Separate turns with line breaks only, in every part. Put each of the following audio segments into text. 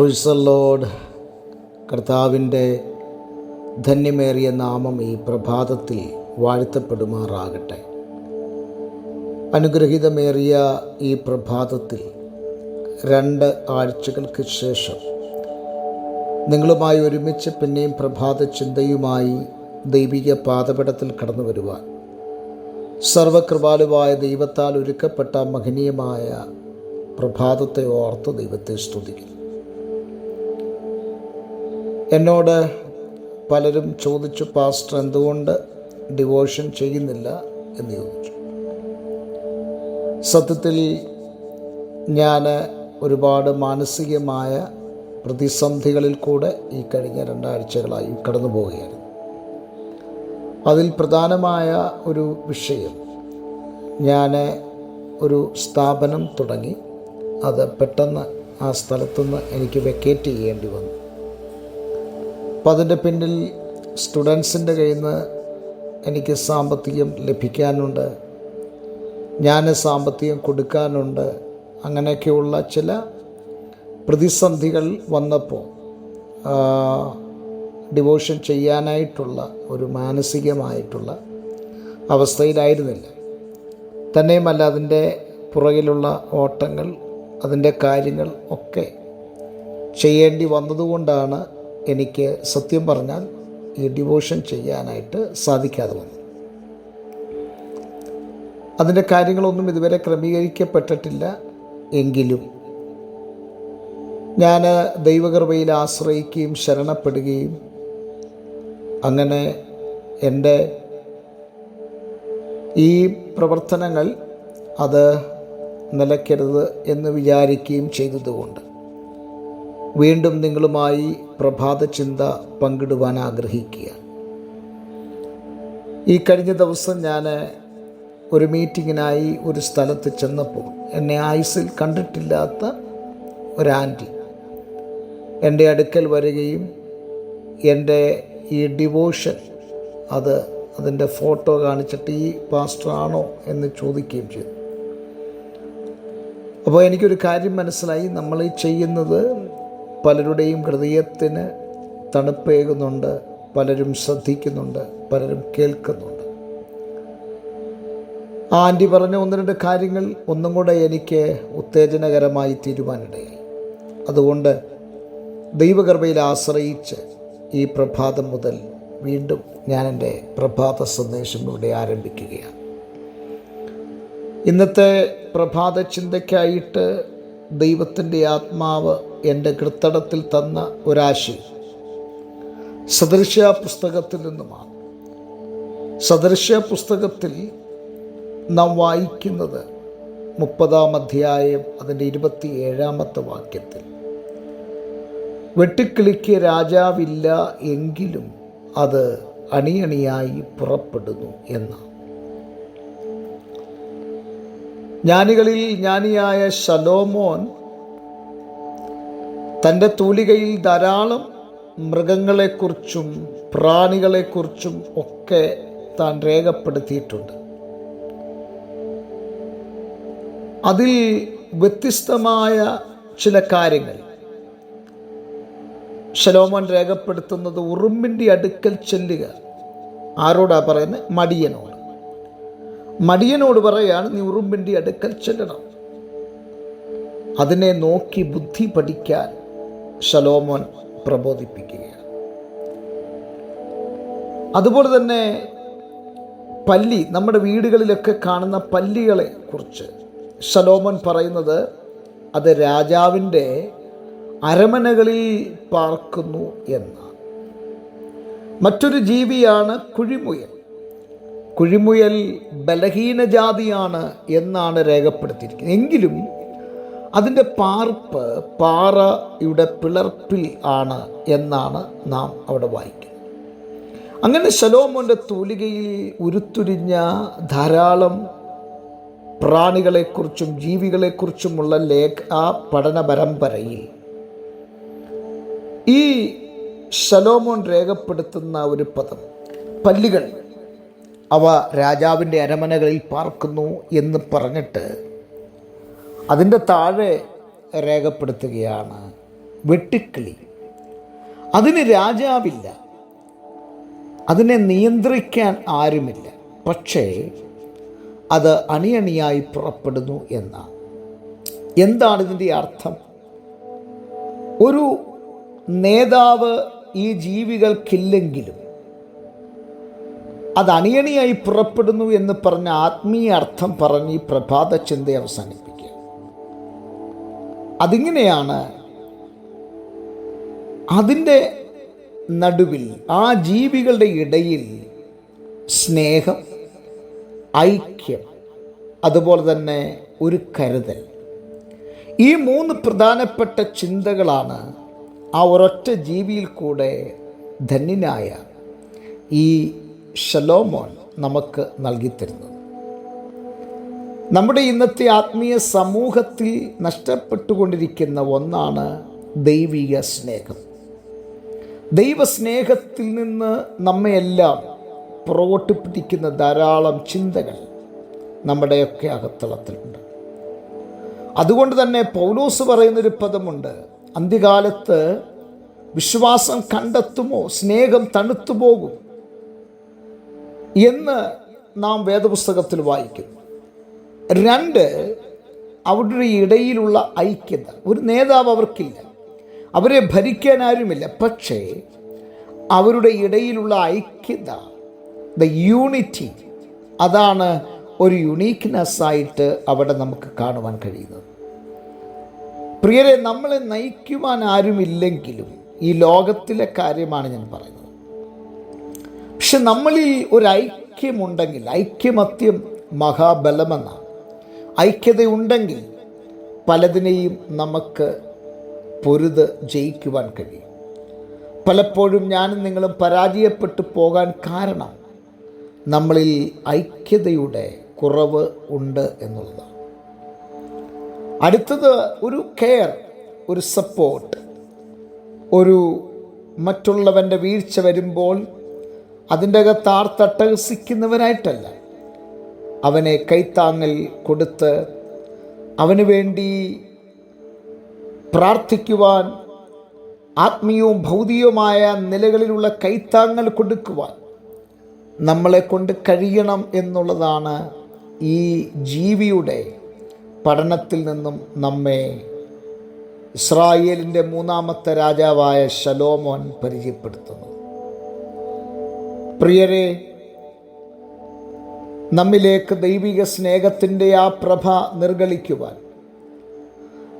Freezer load കർത്താവിന്റെ ധന്യമേറിയ നാമം ഈ പ്രഭാതത്തിൽ വാഴ്ത്തപ്പെടുമാറാകട്ടെ. അനുഗ്രഹീതമേറിയ ഈ പ്രഭാതത്തിൽ രണ്ട് ആഴ്ചകൾക്ക് ശേഷം നിങ്ങളുമായി ഒരുമിച്ച് പിന്നെയും പ്രഭാത ചിന്തയുമായി ദൈവിക പാതപടത്തിൽ കടന്നു വരുവാൻ സർവകൃപാലുവായ ദൈവത്താൽ ഒരുക്കപ്പെട്ട മഹനീയമായ പ്രഭാതത്തെ ഓർത്ത് ദൈവത്തെ സ്തുതിക്കുന്നു. എന്നോട് പലരും ചോദിച്ചു പാസ്റ്റർ എന്തുകൊണ്ട് ഡിവോഷൻ ചെയ്യുന്നില്ല? എന്ന് ചോദിച്ചു. സത്യത്തിൽ ഞാൻ ഒരുപാട് മാനസികമായ പ്രതിസന്ധികളിൽ കൂടെ ഈ കഴിഞ്ഞ രണ്ടാഴ്ചകളായി കടന്നു പോവുകയാണ് അതിൽ പ്രധാനമായ ഒരു വിഷയം ഞാൻ ഒരു സ്ഥാപനം തുടങ്ങി. അത് പെട്ടെന്ന് ആ സ്ഥലത്തുനിന്ന് എനിക്ക് വെക്കേറ്റ് ചെയ്യേണ്ടി വന്നു. അപ്പം അതിന്റെ പിന്നിൽ സ്റ്റുഡൻസിന്റെ കയ്യിൽ നിന്ന് എനിക്ക് സാമ്പത്തികം ലഭിക്കാനുണ്ട്. ഞാൻ സാമ്പത്തികം കൊടുക്കാനുണ്ട്. അങ്ങനെയൊക്കെയുള്ള ചില പ്രതിസന്ധികൾ വന്നപ്പോൾ ഡിവോഷൻ ചെയ്യാനായിട്ടുള്ള ഒരു മാനസികമായിട്ടുള്ള അവസ്ഥയിലായിരുന്നില്ല. തന്നെയുമല്ല അതിന്റെ പുറകിലുള്ള ഓട്ടങ്ങൾ അതിന്റെ കാര്യങ്ങൾ ഒക്കെ ചെയ്യേണ്ടി വന്നതുകൊണ്ടാണ് എനിക്ക് സത്യം പറഞ്ഞാൽ ഈ ഡിവോഷൻ ചെയ്യാനായിട്ട് സാധിക്കാതെ വന്നു. അതിന്റെ കാര്യങ്ങളൊന്നും ഇതുവരെ ക്രമീകരിക്കപ്പെട്ടിട്ടില്ല എങ്കിലും ഞാൻ ദൈവകൃപയിൽ ആശ്രയിക്കുകയും ശരണപ്പെടുകയും അങ്ങനെ എന്റെ ഈ പ്രവർത്തനങ്ങൾ അത് നിലയ്ക്കരുത് എന്ന് വിചാരിക്കുകയും ചെയ്തതുകൊണ്ട് വീണ്ടും നിങ്ങളുമായി പ്രഭാത ചിന്ത പങ്കിടുവാൻ ആഗ്രഹിക്കുക. ഈ കഴിഞ്ഞ ദിവസം ഞാൻ ഒരു മീറ്റിങ്ങിനായി ഒരു സ്ഥലത്ത് ചെന്നപ്പോൾ എന്നെ ആയുസിൽ കണ്ടിട്ടില്ലാത്ത ഒരു ആന്റി എന്റെ അടുക്കൽ വരികയും എന്റെ ഈ ഡിവോഷൻ അത് അതിന്റെ ഫോട്ടോ കാണിച്ചിട്ട് ഈ പാസ്റ്ററാണോ എന്ന് ചോദിക്കുകയും ചെയ്തു. അപ്പോൾ എനിക്കൊരു കാര്യം മനസ്സിലായി. നമ്മൾ ചെയ്യുന്നത് പലരുടെയും ഹൃദയത്തിന് തണുപ്പേകുന്നുണ്ട് പലരും ശ്രദ്ധിക്കുന്നുണ്ട് പലരും കേൾക്കുന്നുണ്ട്. ആ ആന്റി പറഞ്ഞ ഒന്ന് രണ്ട് കാര്യങ്ങൾ ഒന്നും കൂടെ എനിക്ക് ഉത്തേജനകരമായി തീരുമാനിടയായി അതുകൊണ്ട് ദൈവകൃപയിൽ ആശ്രയിച്ച് ഈ പ്രഭാതം മുതൽ വീണ്ടും ഞാൻ എന്റെ പ്രഭാത സന്ദേശം ഇവിടെ ആരംഭിക്കുകയാണ്. ഇന്നത്തെ പ്രഭാത ചിന്തയ്ക്കായിട്ട് ദൈവത്തിന്റെ ആത്മാവ് എന്റെ കൃത്തടത്തിൽ തന്ന ഒരാശയം സദൃശ്യ പുസ്തകത്തിൽ നിന്നുമാണ്. സദൃശ്യ പുസ്തകത്തിൽ നാം വായിക്കുന്നത് മുപ്പതാം അധ്യായം അതിന്റെ ഇരുപത്തി ഏഴാമത്തെ വാക്യത്തിൽ. വെട്ടിക്കിളിക്ക് രാജാവില്ല എങ്കിലും അത് അണിയണിയായി പുറപ്പെടുന്നു എന്ന് ജ്ഞാനികളിൽ ജ്ഞാനിയായ ശലോമോൻ തന്റെ തൂലികയിൽ ധാരാളം മൃഗങ്ങളെക്കുറിച്ചും പ്രാണികളെക്കുറിച്ചും ഒക്കെ താൻ രേഖപ്പെടുത്തിയിട്ടുണ്ട്. അതിൽ വ്യത്യസ്തമായ ചില കാര്യങ്ങൾ. ശലോമോൻ രേഖപ്പെടുത്തുന്നത് ഉറുമ്പിന്റെ അടുക്കൽ ചെല്ലുക. ആരോടാ പറയുന്നത്? മടിയനോട്. മടിയനോട് പറയാണ് നീ ഉറുമ്പിന്റെ അടുക്കൽ ചെല്ലണം. അതിനെ നോക്കി ബുദ്ധി പഠിക്കാൻ ശലോമോൻ പ്രബോധിപ്പിക്കുകയാണ്. അതുപോലെ തന്നെ പല്ലി നമ്മുടെ വീടുകളിലൊക്കെ കാണുന്ന പല്ലികളെ കുറിച്ച് ശലോമോൻ പറയുന്നത് അത് രാജാവിന്റെ അരമനകളിൽ പാർക്കുന്നു എന്ന് മറ്റൊരു ജീവിയാണ് കുഴിമുയൽ. കുഴിമുയൽ ബലഹീന ജാതിയാണ് എന്നാണ് രേഖപ്പെടുത്തിയിരിക്കുന്നത്. എങ്കിലും അതിന്റെ പാർപ്പ് പാറയുടെ പിളർപ്പിൽ ആണ് എന്നാണ് നാം അവിടെ വായിക്കുന്നത്. അങ്ങനെ ശലോമോന്റെ തൂലികയിൽ ഉരുത്തുരിഞ്ഞ ധാരാളം പ്രാണികളെക്കുറിച്ചും ജീവികളെക്കുറിച്ചുമുള്ള ലേഖ ആ പഠന പരമ്പരയിൽ ഈ ശലോമോൻ രേഖപ്പെടുത്തുന്ന ഒരു പദം പല്ലികൾ അവ രാജാവിന്റെ അരമനകളിൽ പാർക്കുന്നു എന്ന് പറഞ്ഞിട്ട് അതിന്റെ താഴെ രേഖപ്പെടുത്തുകയാണ് വെട്ടിക്കിളി. അതിന് രാജാവില്ല. അതിനെ നിയന്ത്രിക്കാൻ ആരുമില്ല. പക്ഷേ അത് അണിയണിയായി പുറപ്പെടുന്നു എന്നാണ്. എന്താണ് ഇതിന്റെ അർത്ഥം? ഒരു നേതാവ് ഈ ജീവികൾക്കില്ലെങ്കിലും അത് അണിയണിയായി പുറപ്പെടുന്നു എന്ന് പറഞ്ഞ ആത്മീയ അർത്ഥം പറഞ്ഞ് ഈ പ്രഭാത ചിന്ത അവസാനിപ്പിക്കുക അതിങ്ങനെയാണ്. അതിന്റെ നടുവിൽ ആ ജീവികളുടെ ഇടയിൽ സ്നേഹം ഐക്യം അതുപോലെ തന്നെ ഒരു കരുതൽ. ഈ മൂന്ന് പ്രധാനപ്പെട്ട ചിന്തകളാണ് ആ ഒരൊറ്റ ജീവിയിൽ കൂടെ ധന്യനായ ഈ ഷലോമോൻ നമുക്ക് നൽകിത്തരുന്നത്. നമ്മുടെ ഇന്നത്തെ ആത്മീയ സമൂഹത്തിൽ നഷ്ടപ്പെട്ടുകൊണ്ടിരിക്കുന്ന ഒന്നാണ് ദൈവിക സ്നേഹം. ദൈവസ്നേഹത്തിൽ നിന്ന് നമ്മയെല്ലാം പുറകോട്ട് പിടിക്കുന്ന ധാരാളം ചിന്തകൾ നമ്മുടെയൊക്കെ അകത്തളത്തിലുണ്ട്. അതുകൊണ്ട് തന്നെ പൗലോസ് പറയുന്നൊരു പദമുണ്ട് അന്ത്യകാലത്ത് വിശ്വാസം കണ്ടെത്തുമോ? സ്നേഹം തണുത്തു പോകും എന്ന് നാം വേദപുസ്തകത്തിൽ വായിക്കുന്നു. രണ്ട് അവരുടെ ഇടയിലുള്ള ഐക്യത. ഒരു നേതാവ് അവർക്കില്ല. അവരെ ഭരിക്കാൻ ആരുമില്ല. പക്ഷേ അവരുടെ ഇടയിലുള്ള ഐക്യത ദ യൂണിറ്റി അതാണ് ഒരു യുണീക്ക്നെസ് ആയിട്ട് അവിടെ നമുക്ക് കാണുവാൻ കഴിയുന്നത്. പ്രിയരെ നമ്മളെ നയിക്കുവാൻ ആരുമില്ലെങ്കിലും ഈ ലോകത്തിലെ കാര്യമാണ് ഞാൻ പറയുന്നത്. പക്ഷെ നമ്മളിൽ ഒരു ഐക്യമുണ്ടെങ്കിൽ ഐക്യമത്യം മഹാബലമെന്നാണ്. ഐക്യതയുണ്ടെങ്കിൽ പലതിനെയും നമുക്ക് പൊരുത് ജയിക്കുവാൻ കഴിയും. പലപ്പോഴും ഞാനും നിങ്ങളും പരാജയപ്പെട്ടു പോകാൻ കാരണം നമ്മളിൽ ഐക്യതയുടെ കുറവ് ഉണ്ട് എന്നുള്ളതാണ്. അടുത്തത് ഒരു കെയർ ഒരു സപ്പോർട്ട്. ഒരു മറ്റുള്ളവന്റെ വീഴ്ച വരുമ്പോൾ അതിന്റെ അകത്ത് ആർത്തട്ടഹസിക്കുന്നവനായിട്ടല്ല അവനെ കൈത്താങ്ങൽ കൊടുത്ത് അവനു വേണ്ടി പ്രാർത്ഥിക്കുവാൻ ആത്മീയവും ഭൗതികവുമായ നിലകളിലുള്ള കൈത്താങ്ങൽ കൊടുക്കുവാൻ നമ്മളെ കൊണ്ട് കഴിയണം എന്നുള്ളതാണ് ഈ ജീവിയുടെ പഠനത്തിൽ നിന്നും നമ്മെ ഇസ്രായേലിന്റെ മൂന്നാമത്തെ രാജാവായ ശലോമോൻ പരിചയപ്പെടുത്തുന്നത്. പ്രിയരെ നമ്മിലേക്ക് ദൈവിക സ്നേഹത്തിന്റെ ആ പ്രഭ നിർഗളിക്കുവാൻ.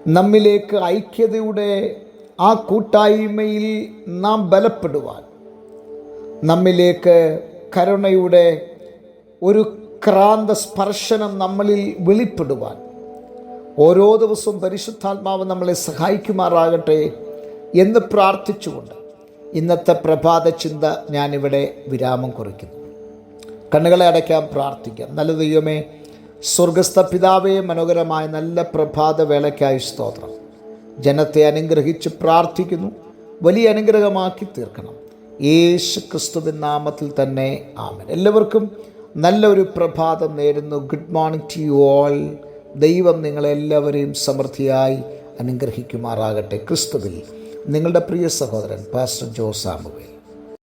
നമ്മിലേക്ക് ഐക്യതയുടെ ആ കൂട്ടായ്മയിൽ നാം ബലപ്പെടുവാൻ. നമ്മിലേക്ക് കരുണയുടെ ഒരു ക്രാന്ത സ്പർശനം നമ്മളിൽ വെളിപ്പെടുവാൻ. ഓരോ ദിവസവും പരിശുദ്ധാത്മാവ് നമ്മളെ സഹായിക്കുമാറാകട്ടെ എന്ന് പ്രാർത്ഥിച്ചുകൊണ്ട് ഇന്നത്തെ പ്രഭാത ചിന്ത ഞാനിവിടെ വിരാമം കുറിക്കുന്നു. കണ്ണുകളെ അടയ്ക്കാൻ പ്രാർത്ഥിക്കാം. നല്ല ദൈവമേ സ്വർഗസ്ഥ പിതാവേ മനോഹരമായ നല്ല പ്രഭാത വേളയ്ക്കായി സ്തോത്രം. ജനത്തെ അനുഗ്രഹിച്ച് പ്രാർത്ഥിക്കുന്നു. വലിയ അനുഗ്രഹമാക്കി തീർക്കണം. യേശു ക്രിസ്തുവിൻ നാമത്തിൽ തന്നെ ആമൻ. എല്ലാവർക്കും നല്ലൊരു പ്രഭാതം നേരുന്നു. Good morning to you all. ദൈവം നിങ്ങളെല്ലാവരെയും സമൃദ്ധിയായി അനുഗ്രഹിക്കുമാറാകട്ടെ. ക്രിസ്തുവിൽ നിങ്ങളുടെ പ്രിയ സഹോദരൻ പാസ്റ്റർ ജോസ്